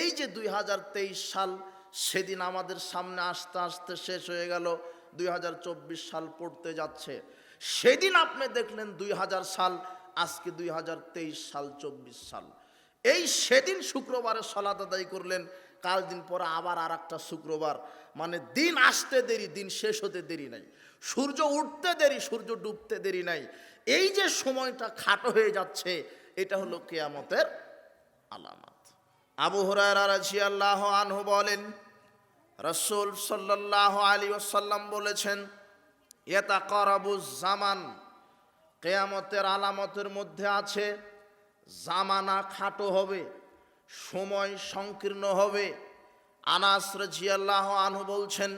এই যে দুই হাজার তেইশ সাল, সেদিন আমাদের সামনে আসতে আসতে শেষ হয়ে গেল, দুই হাজার চব্বিশ সাল পড়তে যাচ্ছে। সেদিন আপনি দেখলেন দুই হাজার সাল, আজকে দুই হাজার তেইশ সাল, চব্বিশ সাল। এই সেদিন শুক্রবারে সলাত আদায় করলেন, কাল দিন পরে আবার আর একটা শুক্রবার। মানে দিন আসতে দেরি, দিন শেষ হতে দেরি নাই। সূর্য উঠতে দেরি, সূর্য ডুবতে দেরি নাই। এই যে সময়টা খাটো হয়ে যাচ্ছে, এটা হলো কেয়ামতের আলামত। আবু রাদিয়াল্লাহু আনহু বলেন, রাসূল সাল্লাল্লাহু আলাইহি ওয়াসাল্লাম বলেছেন, ইয়াতাকারাবু জামান, কেয়ামতের আলামতের মধ্যে আছে, জামানা খাটো হবে, সময় সংকীর্ণ হবে। আনাস রাজিয়াল্লাহ আনহু বলছেন,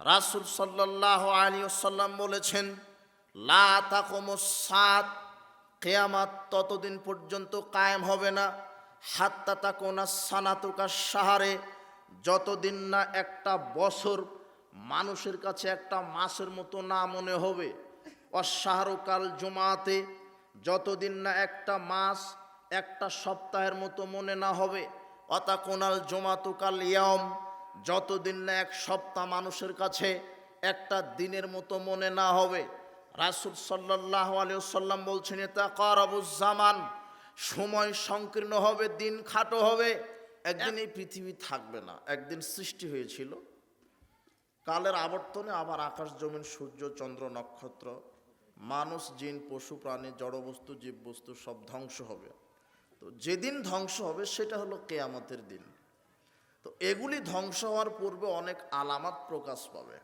রাসূল সাল্লাল্লাহু আলাইহি ওয়াসাল্লাম বলেছেন, লা কেয়ামাত ততদিন পর্যন্ত কায়েম হবে না। হাত্তা তাকুনা সানাতুকা সাহারে যতদিন না একটা বছর মানুষের কাছে একটা মাসের মতো না মনে হবে অশাহরুকাল জমাতে যতদিন না একটা মাস, একটা সপ্তাহের মতো মনে না হবে অতা অতাকোনাল জমাতুকাল ইয়ম যতদিন না এক সপ্তাহ মানুষের কাছে একটা দিনের মতো মনে না হবে। রাসুল সাল্লাহ আলিয়াল্লাম বলছেন এটা জামান সময় সংকীর্ণ হবে, দিন খাটো হবে একদিন এই পৃথিবী থাকবে না। একদিন সৃষ্টি হয়েছিল। কালের আবর্তনে আবার আকাশ জমিন, সূর্য, চন্দ্র, নক্ষত্র, মানুষ, জিন, পশু, প্রাণী, জড়বস্তু, জীববস্তু সব ধ্বংস হবে। তো যেদিন ধ্বংস হবে, সেটা হলো কেয়ামতের দিন। তো এগুলি ধ্বংস হওয়ার পূর্বে অনেক আলামত প্রকাশ পাবে।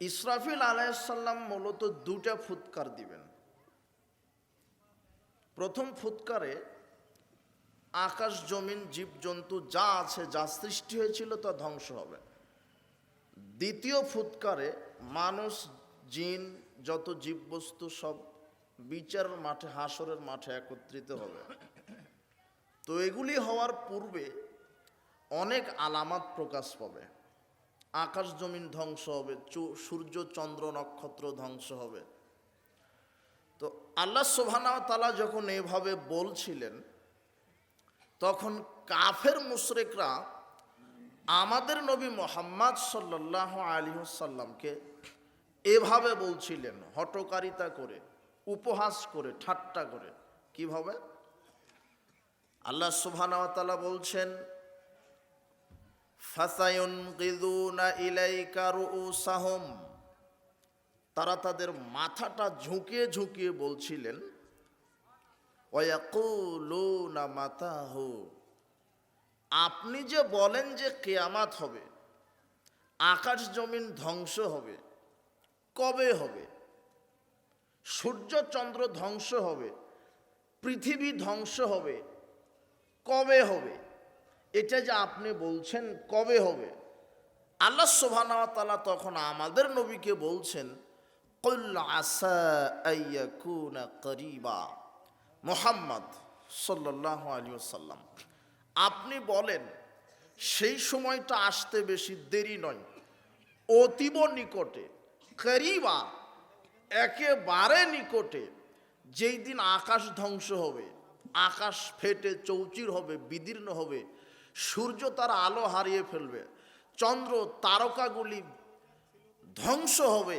ইসরাফিল আলাইসাল্লাম মূলত দুটা ফুৎকার দিবেন। প্রথম ফুৎকারে আকাশ, জমিন, জীবজন্তু যা আছে, যা সৃষ্টি হয়েছিল তা ধ্বংস হবে। দ্বিতীয় ফুৎকারে মানুষ, জিন, যত জীববস্তু সব বিচারের মাঠে, হাসরের মাঠে একত্রিত হবে। তো এগুলি হওয়ার পূর্বে অনেক আলামাত প্রকাশ পাবে। আকাশ জমিন ধ্বংস হবে সূর্য, চন্দ্র, নক্ষত্র ধ্বংস হবে। তো আল্লাহ সোভানা তালা যখন এভাবে বলছিলেন, তখন কাফের মুশরেকরা আমাদের নবী মোহাম্মদ সাল্লাহ আলী সাল্লামকে এভাবে বলছিলেন হটকারিতা করে, উপহাস করে, ঠাট্টা করে। কীভাবে? আল্লাহ সুবহানাহু বলছেন তারা তাদের মাথাটা ঝুঁকিয়ে ঝুঁকিয়ে বলছিলেন আপনি যে বলেন যে কেয়ামাত হবে, আকাশ জমিন ধ্বংস হবে, কবে হবে? সূর্য চন্দ্র ধ্বংস হবে, পৃথিবী ধ্বংস হবে, কবে হবে? এটা যে আপনি বলছেন কবে হবে? আল্লাহ সোভানা তালা তখন আমাদের নবীকে বলছেন করিবা। মোহাম্মদ সাল্লাহ আলী সাল্লাম আপনি বলেন, সেই সময়টা আসতে বেশি দেরি নয়। অতীব নিকটে, করিবা, একেবারে নিকটে, যেই দিন আকাশ ধ্বংস হবে, আকাশ ফেটে চৌচির হবে, বিদীর্ণ হবে সূর্য তার আলো হারিয়ে ফেলবে, চন্দ্র তারকাগুলি ধ্বংস হবে,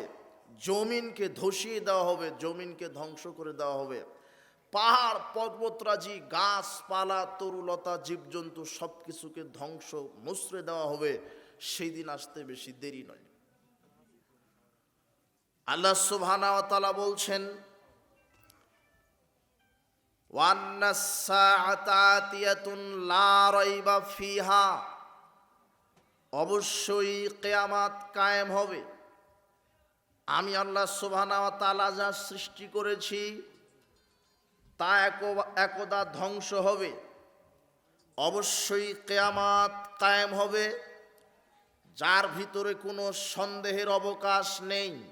জমিনকে ধসিয়ে দেওয়া হবে, জমিনকে ধ্বংস করে দেওয়া হবে। পাহাড়, পর্বতরাজি, গাছপালা, তরুলতা, জীবজন্তু সব কিছুকে ধ্বংস মুসড়ে দেওয়া হবে। সেই দিন আসতে বেশি দেরি নয়। আল্লাহ সুবহানা ওয়া তাআলা বলছেন ওয়ান্নাসাআতাতিয়াতুন লা রাইবা ফিহা অবশ্যই কেয়ামাত কায়েম হবে। আমি আল্লাহ সুবহানা ওয়া তাআলা যা সৃষ্টি করেছি, তা এক- একদা ধ্বংস হবে। অবশ্যই কেয়ামাত কায়েম হবে। যার ভিতরে কোনো সন্দেহের অবকাশ নেই।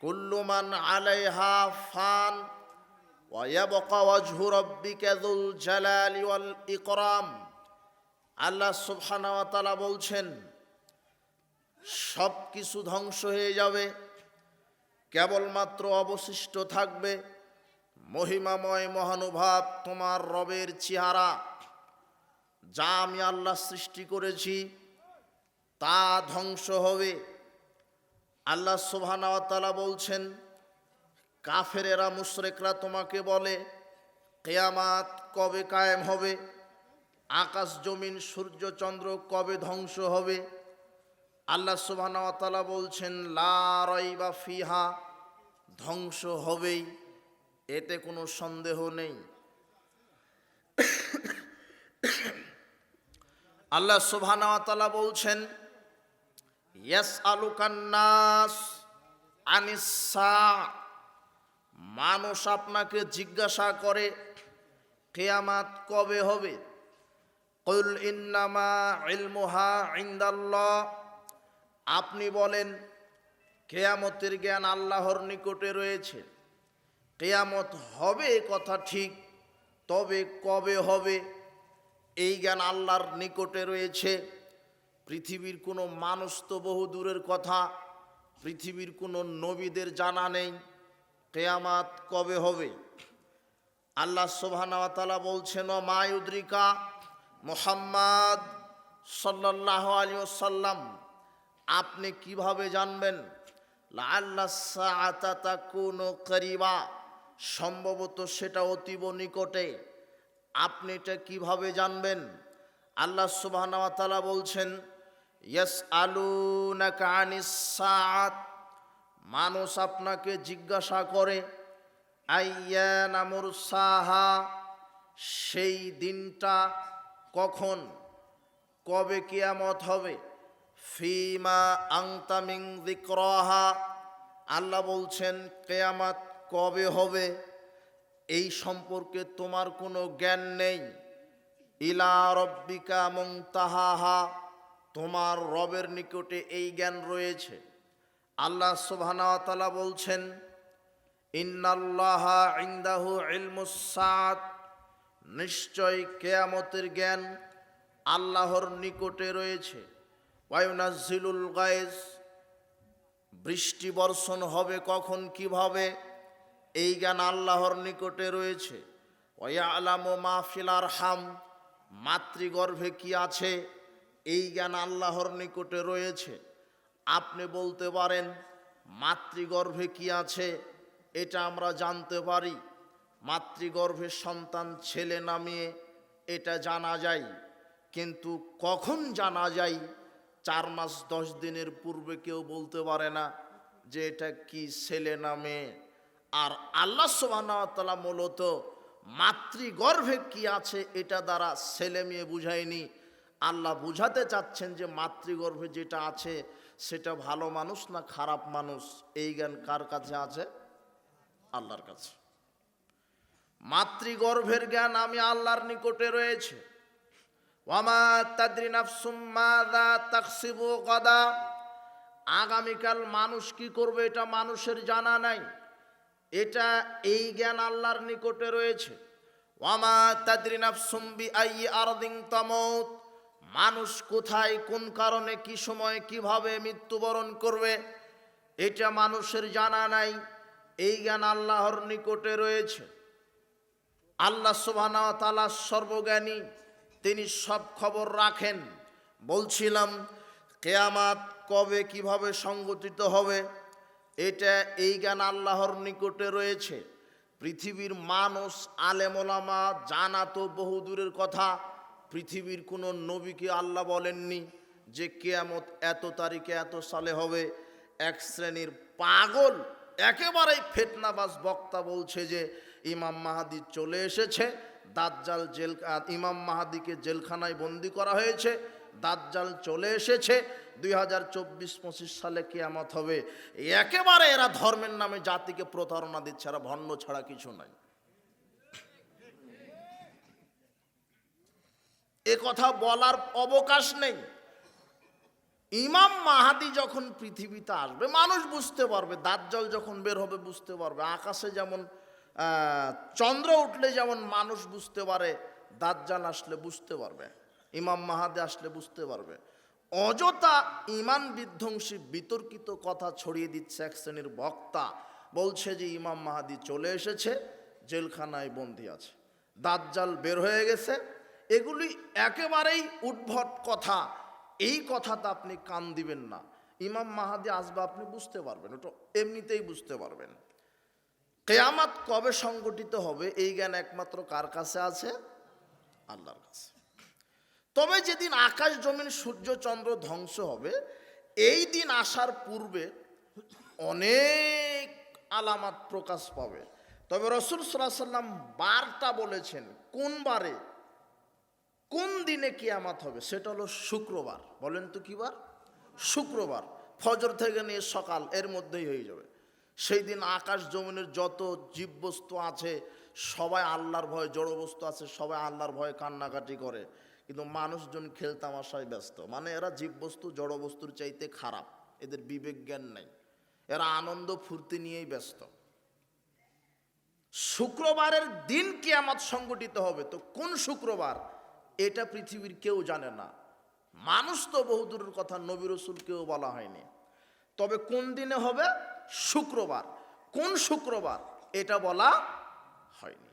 কুল্লুমান আলাইহা ফান ওয়াজহু রাব্বিকা যুল জালালি ওয়াল ইকরাম। আল্লাহ সুবহানাহু ওয়া তাআলা বলছেন সব কিছু ধ্বংস হয়ে যাবে, কেবলমাত্র অবশিষ্ট থাকবে মহিমাময় মহানুভাব তোমার রবের চেহারা, যা আমি আল্লাহ সৃষ্টি করেছি, তা ধ্বংস হবে। আল্লাহ সুবহানাহু বলছেন কাফেরেরা, মুশরেকরা তোমাকে বলে, কেয়ামাত কবে কায়েম হবে? আকাশ জমিন, সূর্য চন্দ্র কবে ধ্বংস হবে? আল্লাহ সুবহানাহু তাআলা বলছেন, লা রাইবা ফিহা, ধ্বংস হবেই, এতে কোনো সন্দেহ নেই। আল্লাহ সুবহানাহু তাআলা বলছেন ইয়াস আলুকান্নাস আনিসা মানুষ আপনাকে জিজ্ঞাসা করে, কেয়ামাত কবে হবে? কুল ইন্নামা আপনি বলেন, কেয়ামতের জ্ঞান আল্লাহর নিকটে রয়েছে। কেয়ামত হবে কথা ঠিক, তবে কবে হবে? এই জ্ঞান আল্লাহর নিকটে রয়েছে। পৃথিবীর কোনো মানুষ তো বহু দূরের কথা, পৃথিবীর কোনো নবীদের জানা নেই। কেয়ামাত কবে হবে? আল্লাহ সোভানাওয়াতালা বলছেন মায়ুদ্রিকা মোহাম্মদ সাল্লাহ আলী সাল্লাম আপনি কীভাবে জানবেন? করিবা। সম্ভবত সেটা অতীব নিকটে। আপনি এটা কীভাবে জানবেন? আল্লাহ সুবাহ বলছেন ইয়াস আলু নাকানিসাত মানুষ আপনাকে জিজ্ঞাসা করে, আইয়া সাহা সেই দিনটা কখন? কবে কিয়ামত হবে? ফিমা আংতামিং দিক্রহা আল্লাহ বলছেন, কেয়ামাত কবে হবে? এই সম্পর্কে তোমার কোনো জ্ঞান নেই। ইলা রব্বিকা মং তাহাহা তোমার রবের নিকটে এই জ্ঞান রয়েছে। আল্লাহ সুবহানাহু বলছেন, ইন্নাল্লাহা ইনদাহু ইলমুসাত নিশ্চয় কেয়ামতের জ্ঞান আল্লাহর নিকটে রয়েছে। ওয়ায়ুনাজিলুল গায়েজ। বৃষ্টি বর্ষণ হবে কখন, কীভাবে? এই জ্ঞান আল্লাহর নিকটে রয়েছে। ওয়া আলাম মাহফিলার হাম মাতৃগর্ভে কি আছে? এই জ্ঞান আল্লাহর নিকটে রয়েছে। আপনি বলতে পারেন, মাতৃগর্ভে কি আছে? এটা আমরা জানতে পারি। মাতৃগর্ভের সন্তান ছেলে নামিয়ে এটা জানা যায়। কিন্তু কখন জানা যায়? চার মাস, দশ দিনের পূর্বে কেউ বলতে পারে না যে এটা কি ছেলে নামে আর আল্লাহ সোবানা মূলত মাতৃগর্ভে কি আছে এটা দ্বারা ছেলে মেয়ে বুঝায়নি। আল্লাহ বুঝাতে চাচ্ছেন যে মাতৃগর্ভে যেটা আছে সেটা ভালো মানুষ না খারাপ মানুষ? এই জ্ঞান কার কাছে আছে? আল্লাহর কাছে। মাতৃগর্ভের জ্ঞান আমি আল্লাহর নিকটে রয়েছে। ওয়ামা গাদা। আগামীকাল মানুষ কি করবে এটা মানুষের জানা নাই। এটা এই জ্ঞান আল্লাহর নিকটে রয়েছে। ওয়ামা তাদ্রি নাফসুম বি আই আরদিন তামুত মানুষ কোথায়, কোন কারণে, কি সময়, কীভাবে মৃত্যুবরণ করবে, এটা মানুষের জানা নাই। এই জ্ঞান আল্লাহর নিকটে রয়েছে। আল্লাহ তালা সর্বজ্ঞানী, তিনি সব খবর রাখেন। বলছিলাম, কেয়ামাত কবে, কীভাবে সংগঠিত হবে, এটা এই জ্ঞান আল্লাহর নিকটে রয়েছে। পৃথিবীর মানুষ আলেমোলামা জানা তো বহু দূরের কথা। পৃথিবীর কোনো নবীকে আল্লাহ বলেননি যে কেয়ামত এত তারিখে এত সালে হবে। এক শ্রেণির পাগল, একেবারেই ফেতনাবাজ বক্তা বলছে যে ইমাম মাহাদি চলে এসেছে, দাজ্জাল জেল ইমাম মাহাদিকে জেলখানায় বন্দি করা হয়েছে, দাজ্জাল চলে এসেছে, দুই হাজার চব্বিশ পঁচিশ সালে কেয়ামত হবে। একেবারে এরা ধর্মের নামে জাতিকে প্রতারণা দিচ্ছে, এরা ভণ্ড ছাড়া কিছু নাই। এ কথা বলার অবকাশ নেই। ইমাম মাহাদি যখন পৃথিবীতে আসবে, মানুষ বুঝতে পারবে, দাজ্জাল যখন বের হবে বুঝতে পারবে, আকাশে যেমন চন্দ্র উঠলে যেমন মানুষ বুঝতে পারে, দাজ্জাল আসলে বুঝতে পারবে, ইমাম মাহাদি আসলে বুঝতে পারবে। অযথা ইমান বিধ্বংসী বিতর্কিত কথা ছড়িয়ে দিচ্ছে এক শ্রেণির বক্তা, বলছে যে ইমাম মাহাদি চলে এসেছে, জেলখানায় বন্দি আছে। দাজ্জাল বের হয়ে গেছে এগুলি একেবারেই উদ্ভট কথা। এই কথাটা আপনি কান দিবেন না। ইমাম মাহাদি আসবে, আপনি বুঝতে পারবেন। ওটা এমনিতেই বুঝতে পারবেন। কেয়ামাত কবে সংগঠিত হবে, এই জ্ঞান একমাত্র কার কাছে আছে? আল্লাহর কাছে। তবে যেদিন আকাশ, জমিন, সূর্য, চন্দ্র ধ্বংস হবে, এই দিন আসার পূর্বে অনেক আলামাত প্রকাশ পাবে। তবে রসুল সাল্লাহ সাল্লাম বারটা বলেছেন, কোন বারে? কোন দিনে কিয়ামাত হবে? সেটা হলো শুক্রবার। বলেন তো কি বার শুক্রবার। ফজর থেকে নিয়ে সকাল, এর মধ্যেই হয়ে যাবে। সেই দিন আকাশ জমিনের যত জীববস্তু আছে, সবাই আল্লাহর ভয়ে জড় বস্তু আছে, সবাই আল্লাহর ভয়ে কান্নাকাটি করে। কিন্তু মানুষজন খেলতামাশায় ব্যস্ত। মানে এরা জীববস্তু, জড় বস্তুর চাইতে খারাপ। এদের বিবেক জ্ঞান নেই। এরা আনন্দ, ফুর্তি নিয়েই ব্যস্ত। শুক্রবারের দিন কিয়ামত সংগঠিত হবে। তো কোন শুক্রবার? এটা পৃথিবীর কেউ জানে না। মানুষ তো বহুদূরের কথা নবী রসুল কেউ বলা হয়নি। তবে কোন দিনে হবে? শুক্রবার। কোন শুক্রবার? এটা বলা হয়নি।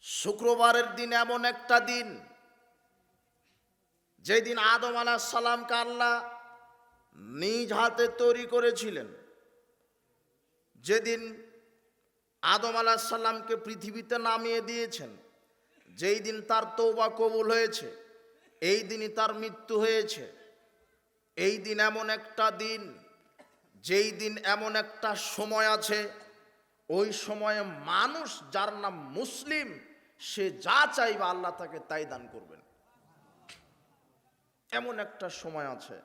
শুক্রবারের দিন এমন একটা দিন, যেদিন আদম আলাহ সালামকে আল্লাহ নিজ হাতে তৈরি করেছিলেন। যেদিন আদম আলাহ সাল্লামকে পৃথিবীতে নামিয়ে দিয়েছেন। যেই দিন তার তৌবা কবুল হয়েছে, এই দিনই তার মৃত্যু হয়েছে। এই দিন এমন একটা দিন, যেই দিন এমন একটা সময় আছে, ওই সময়ে মানুষ যার নাম মুসলিম, সে যা চাইবে আল্লাহ তাকে তাই দান করবেন। এমন একটা সময় আছে,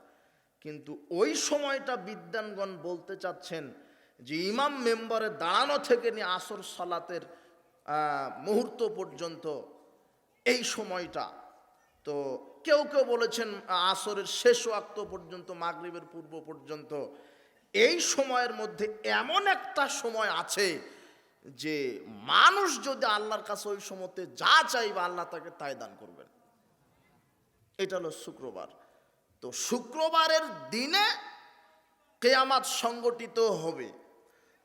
কিন্তু ওই সময়টা বিদ্যানগণ বলতে চাচ্ছেন যে ইমাম মেম্বারে দাঁড়ানো থেকে নিয়ে আসর সালাতের মুহূর্ত পর্যন্ত এই সময়টা। তো কেউ কেউ বলেছেন, আসরের শেষ ওয়াক্ত পর্যন্ত, মাগরিবের পূর্ব পর্যন্ত। এই সময়ের মধ্যে এমন একটা সময় আছে যে, মানুষ যদি আল্লাহর কাছে ওই সময়তে যা চাইবে, আল্লাহ তাকে তাই দান করবেন। এটা হলো শুক্রবার। তো শুক্রবারের দিনে কেয়ামাত সংগঠিত হবে।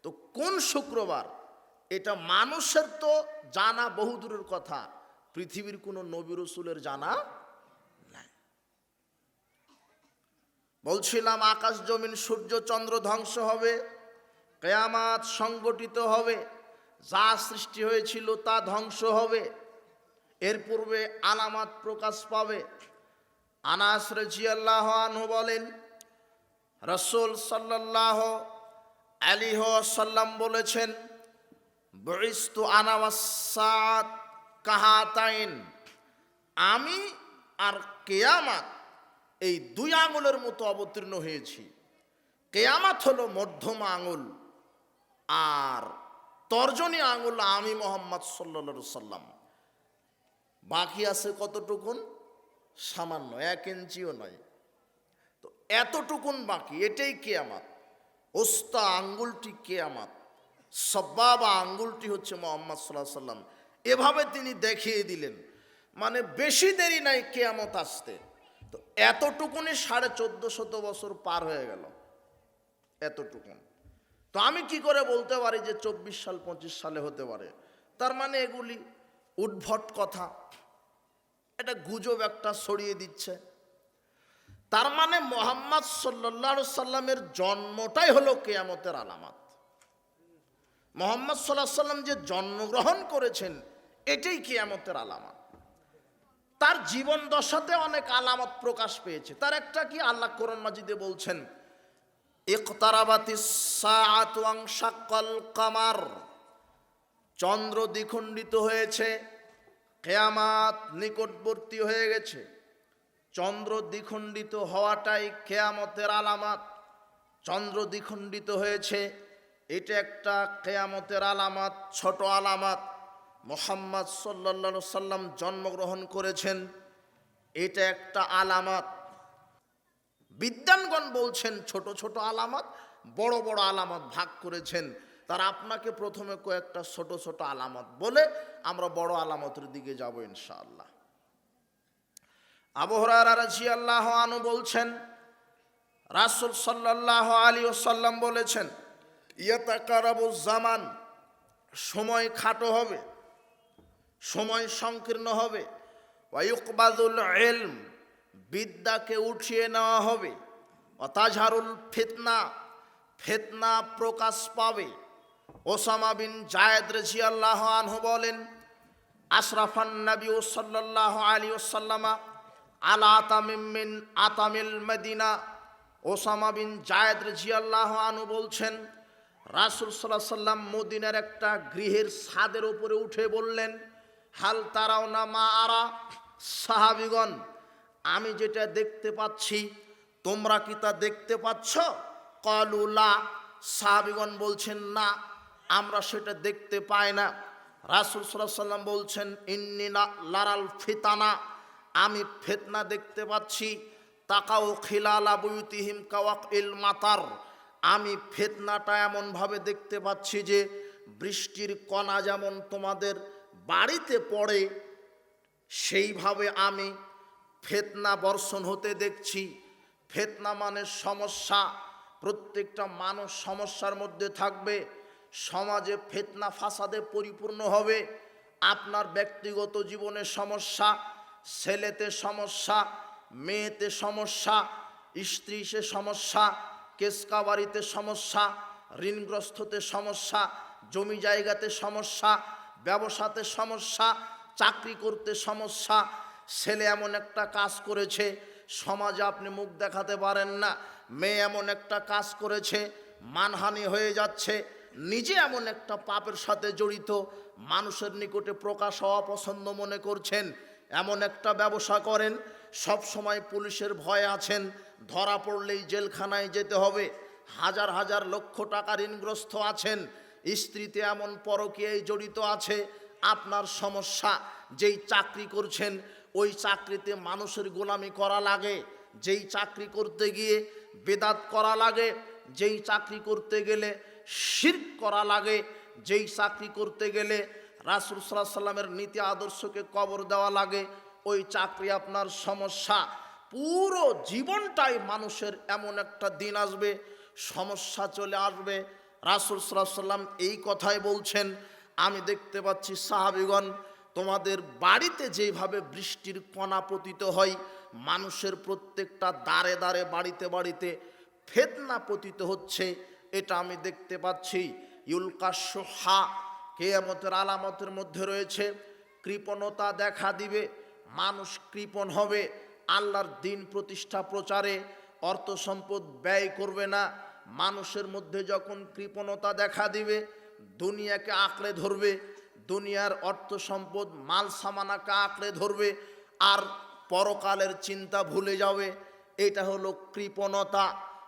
তো কোন শুক্রবার? এটা মানুষের তো জানা বহুদূরের কথা। পৃথিবীর কোনো নবী রসুলের জানা নাই। বলছিলাম, আকাশ জমিন, সূর্য, চন্দ্র ধ্বংস হবে, কেয়ামাত সংগঠিত হবে, যা সৃষ্টি হয়েছিল তা ধ্বংস হবে, এর পূর্বে আলামাত প্রকাশ পাবে। আনাস রাজিয়াল্লাহ আনহু বলেন, রসুল সাল্লাল্লাহ আলিহ সাল্লাম বলেছেন বরিস্তু আনাওয়াসাত কাহাতাইন। আমি আর কেয়ামাত এই দুই আঙুলের মতো অবতীর্ণ হয়েছি। কেয়ামাত হলো মধ্যম আঙুল আর তর্জনী আঙুল আমি মোহাম্মদ সাল্লা সাল্লাম বাকি আছে কতটুকুন? সামান্য, এক ইঞ্চিও নয়। তো এতটুকুন বাকি, এটাই কেয়ামাত। ওস্তা আঙ্গুলটি কেয়ামাত। সব্বাবা আঙ্গুলটি হচ্ছে মোহাম্মদ সাল্লাহ সাল্লাম এভাবে তিনি দেখিয়ে দিলেন। মানে বেশি দেরি নাই কেয়ামত আসতে। তো এতটুকুনি সাড়ে চোদ্দ শত বছর পার হয়ে গেল। এতটুকুন। তো আমি কি করে বলতে পারি যে চব্বিশ সাল, পঁচিশ সালে হতে পারে? তার মানে এগুলি উদ্ভট কথা। এটা গুজব একটা ছড়িয়ে দিচ্ছে। তার মানে মোহাম্মদ সাল্লা সাল্লামের জন্মটাই হলো কেয়ামতের আলামত। মোহাম্মদ সাল্লাহ সাল্লাম যে জন্মগ্রহণ করেছেন এটাই কেয়ামতের আলামত। তার জীবন দশাতে অনেক আলামত প্রকাশ পেয়েছে। তার একটা কি? আল্লাহ কোরআন মাজিদে বলছেন কামার। চন্দ্র দ্বিখণ্ডিত হয়েছে, কেয়ামাত নিকটবর্তী হয়ে গেছে। চন্দ্র দ্বিখণ্ডিত হওয়াটাই কেয়ামতের আলামত। চন্দ্র দ্বিখণ্ডিত হয়েছে, এটা একটা কেয়ামতের আলামত, ছোট আলামাত। মোহাম্মদ সাল্লা সাল্লাম জন্মগ্রহণ করেছেন, এটা একটা আলামত। বিদ্যানগণ বলছেন, ছোট ছোট আলামত, বড় বড় আলামত ভাগ করেছেন। তার আপনাকে প্রথমে কয়েকটা ছোট ছোট আলামত বলে আমরা বড় আলামতের দিকে যাব ইনশাআল্লাহ। আবহরার রাজি আল্লাহ আনু বলছেন, রাসুল সাল্লাহ আলী ওসাল্লাম বলেছেন ইয়াতাকারাবু জামান, সময় খাটো হবে। সময় সংকীর্ণ হবে। ওয়ুকবাদুল এলম বিদ্যাকে উঠিয়ে নেওয়া হবে। অতাঝারুল ফিতনা, ফেতনা প্রকাশ পাবে। ওসামা বিন জায়েদ রেজি আল্লাহ আনহু বলেন, আশরাফান নবী সাল্লাল্লাহু আলাইহি ওয়াসাল্লামা আলা আতামিম মিন আতামিল মদিনা। ওসামা বিন জায়েদ রেজি আল্লাহ আনহু বলছেন, রাসূল সাল্লাল্লাহু সাল্লাম মদিনার একটা গৃহের ছাদের উপরে উঠে বললেন হাল তারাও না মা আরা। সাহাবিগণ, আমি যেটা দেখতে পাচ্ছি, তোমরা কি তা দেখতে পাচ্ছ? কলুলা সাহাবিগণ বলছেন, না, আমরা সেটা দেখতে পাই না। রাসুল সাল্লাম বলছেন, ইন্নি লারাল ফিতানা। আমি ফেতনা দেখতে পাচ্ছি। তাকাও খিলালা বুয়ুতিহিম কাওয়াক ইল মাতার। আমি ফেতনাটা এমনভাবে দেখতে পাচ্ছি যে, বৃষ্টির কণা যেমন তোমাদের বাড়িতে পড়ে, সেইভাবে আমি ফেতনা বর্ষণ হতে দেখছি। ফেতনা মানে সমস্যা, প্রত্যেকটা মানুষ সমস্যার মধ্যে থাকবে। সমাজে ফেতনা ফাসাদে পরিপূর্ণ হবে। আপনার ব্যক্তিগত জীবনে সমস্যা, ছেলেতে সমস্যা, মেয়েতে সমস্যা, স্ত্রী সে সমস্যা কেসকা বাড়িতে সমস্যা, ঋণগ্রস্ততে সমস্যা, জমি জায়গাতে সমস্যা ব্যবসাতে সমস্যা, চাকরি করতে সমস্যা, ছেলে এমন একটা কাজ করেছে, সমাজে আপনি মুখ দেখাতে পারেন না, মেয়ে এমন একটা কাজ করেছে, মানহানি হয়ে যাচ্ছে, নিজে এমন একটা পাপের সাথে জড়িত, মানুষের নিকটে প্রকাশ হওয়া পছন্দ মনে করছেন, এমন একটা ব্যবসা করেন, সব সময় পুলিশের ভয়ে আছেন, ধরা পড়লেই জেলখানায় যেতে হবে, হাজার হাজার লক্ষ টাকা ঋণগ্রস্ত আছেন স্ত্রীতে এমন পরকীয়ায় জড়িত আছে, আপনার সমস্যা, যেই চাকরি করছেন, ওই চাকরিতে মানুষের গোলামি করা লাগে, যেই চাকরি করতে গিয়ে বেদাত করা লাগে, যেই চাকরি করতে গেলে শির্ক করা লাগে, যেই চাকরি করতে গেলে রাসুল সাল্লাহ সাল্লামের নীতি আদর্শকে কবর দেওয়া লাগে, ওই চাকরি আপনার সমস্যা। পুরো জীবনটাই মানুষের এমন একটা দিন আসবে, সমস্যা চলে আসবে রাসুল সাল্লাম এই কথাই বলছেন, আমি দেখতে পাচ্ছি সাহাবিগণ তোমাদের বাড়িতে যেভাবে বৃষ্টির কণা পতিত হয়, মানুষের প্রত্যেকটা দাঁড়ে দাঁড়ে বাড়িতে বাড়িতে ফেতনা পতিত হচ্ছে, এটা আমি দেখতে পাচ্ছি। ইউলকাশ্য হা কেয়ামতের আলামতের মধ্যে রয়েছে, কৃপণতা দেখা দিবে, মানুষ কৃপণ হবে, আল্লাহর দিন প্রতিষ্ঠা প্রচারে অর্থ সম্পদ ব্যয় করবে না মানুষের মধ্যে যখন কৃপণতা দেখা দিবে, দুনিয়াকে আঁকড়ে ধরবে, দুনিয়ার অর্থ সম্পদ, মাল সামানাকে আঁকড়ে ধরবে, আর পরকালের চিন্তা ভুলে যাবে, এটা হলো কৃপণতা।